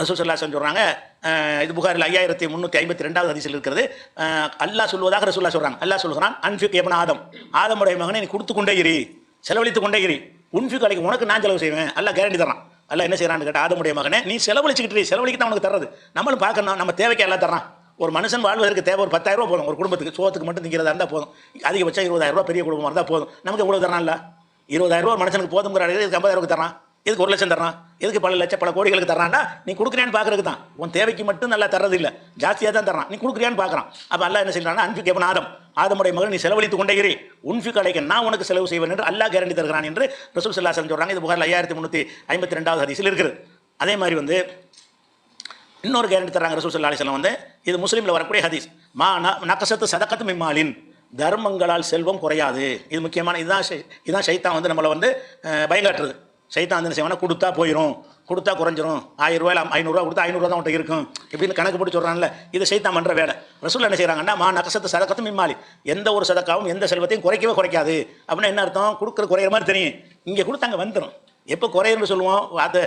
ரசூசல்லா சொல்கிறாங்க இது புகாரில் ஐயாயிரத்தி முந்நூற்றி ஐம்பத்தி ரெண்டாவது ஹதீஸில் இருக்கிறது. அல்லா அல்லாஹ் சொல்வதாக ரசூல்லா சொல்கிறாங்க அல்லா சொல்கிறான் அன்ஃபிக் எவன் ஆதம் ஆதமுடைய மகனை நீ கொடுத்து கொண்டே இரு செலவழித்து கொண்டே இரு. உன்ஃபிக் அலைக்கு உனக்கு நான் செலவு செய்வேன். அல்லா கேரண்டி தரான் அல்லாஹ் என்ன செய்கிறான்னு கேட்டால் ஆதமுடைய மகனே நீ செலவழிச்சுக்கிட்டு செலவழிக்க செலவழிக்கு தான் உனக்கு தர்றது. நம்மளும் பார்க்கணும் நம்ம தேவைக்கு எல்லாம் தர்றான். ஒரு மனுஷன் வாழ்வதற்கு தேவை ஒரு பத்தாயிரம் போதும். ஒரு குடும்பத்துக்கு சோத்துக்கு மட்டும் திங்கிறதா இருந்தால் போதும். அதிகபட்சம் இருபதாயிரம் பெரிய குடும்பமாக இருந்தால் போதும். நமக்கு எவ்வளோ தரான்ல இருபதாயிரம் மனுஷனுக்கு போதுங்கிற ஐம்பதாயிரம் தரான் எதுக்கு ஒரு லட்சம் தரான் எதுக்கு பல லட்சம் பல கோடிகளுக்கு தர்றான்னா நீ கொடுக்குறியான்னு பார்க்கறதுக்கு தான். உன் தேவைக்கு மட்டும் நல்லா தர்றது இல்லை ஜாஸ்தியாக தான் தரான் நீ கொடுக்குறியான்னு பார்க்குறான். அப்போ அல்லா என்ன செய்கிறான்னா அன்பு எவன் ஆதம்? ஆதமுடைய மகன் நீ செலவழித்து கொண்டே இரு உன்ஃபிக் நான் உனக்கு செலவு செய்வேன் என்று அல்லாஹ் கேரண்டி தருகிறான் என்று ரசூல் சல்லாஹ் சொல்கிறாங்க இது புகாரில் ஐயாயிரத்தி முந்நூற்றி ஐம்பத்தி ரெண்டாவது ஹரிசில் இருக்குது. அதே மாதிரி வந்து இன்னொரு கேரண்டி தராங்க ரசூல் சல்லா அலிஸ்லாம் வந்து இது முஸ்லீமில் வரக்கூடிய ஹதீஸ். மா ந- நக்கசத்து சதக்கத்து மிம்மாலின் தர்மங்களால் செல்வம் குறையாது. இது முக்கியமான இதுதான் ஷை- இதுதான் சைத்தான் வந்து நம்மளை வந்து பயங்காட்டுறது. சைத்தான் வந்து செய்வானா கொடுத்தா போயிடும் கொடுத்தா குறைஞ்சிரும். ஆயிரம் ரூபாயில் ஐநூறுரூவா கொடுத்தா ஐநூறுரூவா தான் உன்ட்ட இருக்கும். இப்படின்னு கணக்கு போட்டு சொல்கிறான்ல இது சைத்தான் பண்ணுற வேலை. ரசூல் என்ன செய்கிறாங்கன்னா மா நகசத்து சதக்கத்தும் மிம்மாலி எந்த ஒரு சதக்காவும் எந்த செல்வத்தையும் குறைக்கவே குறைக்காது. அப்படின்னா என்ன அர்த்தம்? கொடுக்குற குறையிற மாதிரி தெரியும். இங்கே கொடுத்தாங்க வந்துடும் எப்போ குறையும்னு சொல்லுவோம்? அது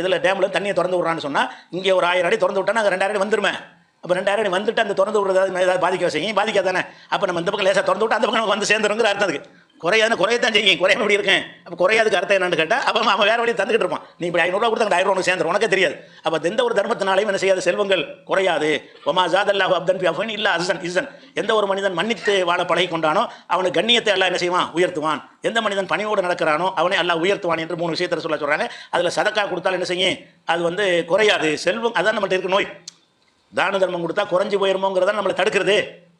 இதில் டேமில் தண்ணியை திறந்து விட்றான்னு சொன்னால் இங்கே ஒரு ஆயிரம் அடி திறந்து விட்டா நாங்கள் ரெண்டாயிரம் அடி வந்துருமே. அப்போ ரெண்டாயிரம் அடி வந்துட்டு அந்த திறந்து விடுறது ஏதாவது பாதிக்க செய்யும் பாதிக்காதானே அப்போ நம்ம இந்த பக்கம் லேசாக திறந்து விட்டு அந்த பக்கம் வந்து சேர்ந்துருங்கிற அர்த்தம் அதுக்கு. குறையாதுன்னு குறையத்தான் செய்யும். குறையாம எப்படி இருக்கேன்? அப்போ குறையாதுக்கு அர்த்தம் என்னன்னு கேட்டால் அப்போ அவன் வேறு வழியை தந்துக்கிட்டு இருப்பான். நீ இப்படி ஐநூறுரூவா கொடுத்தா அந்த ஆயிரம் உனக்கு சேர்ந்துரும். உனக்கே தெரியாது. அப்போ எந்த ஒரு தர்மத்தினாலையும் என்ன செய்யாது? செல்வங்கள் குறையாது. ஒமா ஜாதல்லா அப்தன் பி அஃபன் இல்லை அசன் இசன் எந்த ஒரு மனிதன் மன்னித்து வாழ பழகி கொண்டானோ அவனுக்கு கண்ணியத்தை எல்லாம் என்ன செய்வான்? உயர்த்துவான். எந்த மனிதன் பணியோடு நடக்கிறானோ அவனை எல்லாம் உயர்த்துவான் என்று மூணு விஷயத்தை சொல்ல சொல்கிறாங்க அதில் சதக்கா கொடுத்தாலும் என்ன செய்யும்? அது வந்து குறையாது. செல்வம் அதான் நம்மகிட்ட இருக்க நோய். தான தர்மம் கொடுத்தா குறைஞ்சி போயிருமோங்கிறத நம்மளை தடுக்கிறது.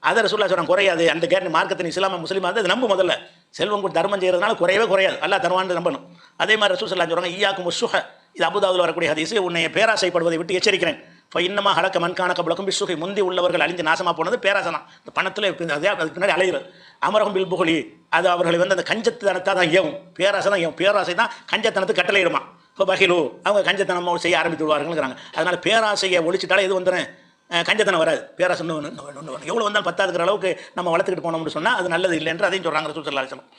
அதை சொல்ல சொல்கிறாங்க குறையாது. அந்த கேட்டு மார்க்கத்தின் இஸ்லாம முஸ்லீமாக வந்து அது நம்ப முதல்ல. செல்வம் கொடுத்து தர்மம் செய்கிறதுனால குறையவே குறையாது. அல்லா தருவான்னு நம்பணும். அதே மாதிரி ரசூல் சொல்லா சொல்கிறாங்க ஈயாக்கும் முசுஹ இது அபுதாவில் வரக்கூடிய ஹதீஸ். உன்னை பேராசைப்படுவதை விட்டு எச்சரிக்கிறேன். இப்போ இன்னமா ஹலக்க மண்கான கபலக்கும் பிசுகை முந்தி உள்ளவர்கள் அழிஞ்சு நாசமாக போனது பேராசை தான் இந்த பணத்தில் அதே அதுக்கு பின்னாடி அலைகிறது அமரகம் பில் புகழி அது அவர்களை வந்து அந்த கஞ்சத்தனத்தை தான் ஏவும் பேராசை தான் ஏவும் பேராசை தான் கஞ்சத்தனத்துக்கு கட்டளையிடுமா. இப்போ பகிலு. அவங்க கஞ்சத்தனமாக செய்ய ஆரம்பித்து விடுவார்கள்ங்கிறாங்க. அதனால் பேராசையை ஒழிச்சிட்டாலே இது வந்துடும் கஞ்சத்தனம் வராது. பேராசை ஒன்று ஒன்று எவ்வளோ வந்தாலும் பத்தாதுக்கிற அளவுக்கு நம்ம வளர்த்துக்கிட்டு போனோம்னு சொன்னால் அது நல்லது இல்லைன்ற அதையும் சொல்கிறாங்க சுற்றுலாசனம்